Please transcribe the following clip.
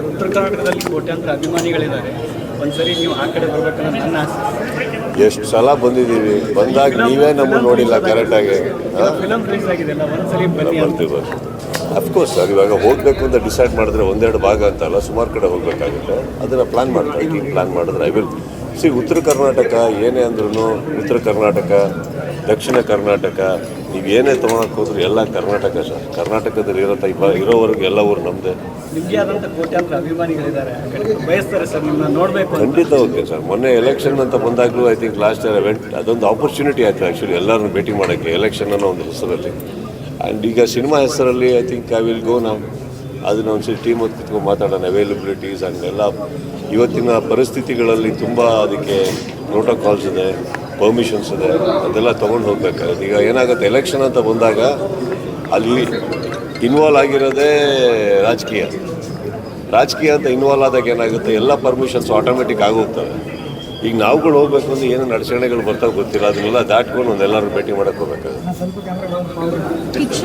ಉತ್ತರ ಕರ್ನಾಟಕದಲ್ಲಿ ಕೋಟ್ಯಾಂತರ ಅಭಿಮಾನಿಗಳಿದ್ದಾರೆ. ಒಂದ್ಸರಿ ನೀವು ಆ ಕಡೆ ಬರ್ಬೇಕನ್ನೋ ನನ್ನ ಆಸೆ. ಎಷ್ಟು ಸಲ ಬಂದಿದ್ದೀವಿ. ಬಂದಾಗ ನೀವೇ ನಮ್ಮನ್ನು ನೋಡಿಲ್ಲ ಕರೆಕ್ಟಾಗಿ ಫಿಲಮ್ ರಿಲೀಸ್ ಆಗಿದೆ ಅಲ್ಲ ಒಂದ್ಸರಿ ಬನ್ನಿ ಅಂತ. ಬರ್ತೀವಿ ಬರ್ತೀವಿ ಅಫ್ಕೋರ್ಸ್ ಸರ್ ಇವಾಗ ಹೋಗಬೇಕು ಅಂತ ಡಿಸೈಡ್ ಮಾಡಿದ್ರೆ ಒಂದೆರಡು ಭಾಗ ಅಂತಲ್ಲ ಸುಮಾರು ಕಡೆ ಹೋಗಬೇಕಾಗುತ್ತೆ. ಅದನ್ನು ಪ್ಲಾನ್ ಮಾಡ್ತಾ ಇದ್ದೀವಿ ಪ್ಲ್ಯಾನ್ ಮಾಡಿದ್ರೆ ಐ ವಿಲ್ ಸಿ ಉತ್ತರ ಕರ್ನಾಟಕ ಏನೇ ಅಂದ್ರೂ ಉತ್ತರ ಕರ್ನಾಟಕ ದಕ್ಷಿಣ ಕರ್ನಾಟಕ ನೀವು ಏನೇ ತೊಗೊಳಕ್ಕೆ ಹೋದ್ರು ಎಲ್ಲ ಕರ್ನಾಟಕ ಸರ್ ಕರ್ನಾಟಕದಲ್ಲಿ ಇರೋ ತೈಪ ಇರೋವರೆಗೂ ಎಲ್ಲ ಊರು ನಮ್ಮದೇ ಅಂತ. ಖಂಡಿತ ಓಕೆ ಸರ್. ಮೊನ್ನೆ ಎಲೆಕ್ಷನ್ ಅಂತ ಬಂದಾಗಲೂ I think last year event ಅದೊಂದು ಆಪರ್ಚುನಿಟಿ ಆಯಿತು ಆ್ಯಕ್ಚುಲಿ ಎಲ್ಲರನ್ನು ಭೇಟಿ ಮಾಡೋಕ್ಕೆ ಎಲೆಕ್ಷನ್ ಅನ್ನೋ ಒಂದು ಹೆಸರಲ್ಲಿ. ಆ್ಯಂಡ್ ಈಗ ಸಿನಿಮಾ ಹೆಸರಲ್ಲಿ I think I will go ನಾವು ಅದನ್ನ ಒಂದ್ಸರಿ ಟೀಮ್ ಹೊತ್ತು ಮಾತಾಡೋಣ. ಅವೈಲಬಿಲಿಟೀಸ್ ಎಲ್ಲ ಇವತ್ತಿನ ಪರಿಸ್ಥಿತಿಗಳಲ್ಲಿ ತುಂಬ ಅದಕ್ಕೆ ಪ್ರೋಟೋಕಾಲ್ಸ್ ಇದೆ ಪರ್ಮಿಷನ್ಸ್ ಇದೆ, ಅದೆಲ್ಲ ತೊಗೊಂಡು ಹೋಗ್ಬೇಕಾಗುತ್ತೆ. ಈಗ ಏನಾಗುತ್ತೆ ಎಲೆಕ್ಷನ್ ಅಂತ ಬಂದಾಗ ಅಲ್ಲಿ ಇನ್ವಾಲ್ವ್ ಆಗಿರೋದೇ ರಾಜಕೀಯ. ರಾಜಕೀಯ ಅಂತ ಇನ್ವಾಲ್ವ್ ಆದಾಗ ಏನಾಗುತ್ತೆ, ಎಲ್ಲ ಪರ್ಮಿಷನ್ಸ್ ಆಟೋಮೆಟಿಕ್ ಆಗೋಗ್ತವೆ. ಈಗ ನಾವುಗಳು ಹೋಗ್ಬೇಕು ಅಂದ್ರೆ ಏನೇನು ಅಡಚಣೆಗಳು ಬರ್ತಾವೆ ಗೊತ್ತಿಲ್ಲ. ಅದನ್ನೆಲ್ಲ ದಾಟ್ಕೊಂಡು ಒಂದೆಲ್ಲರೂ ಭೇಟಿ ಮಾಡಕ್ಕೆ ಹೋಗ್ಬೇಕಾಗುತ್ತೆ.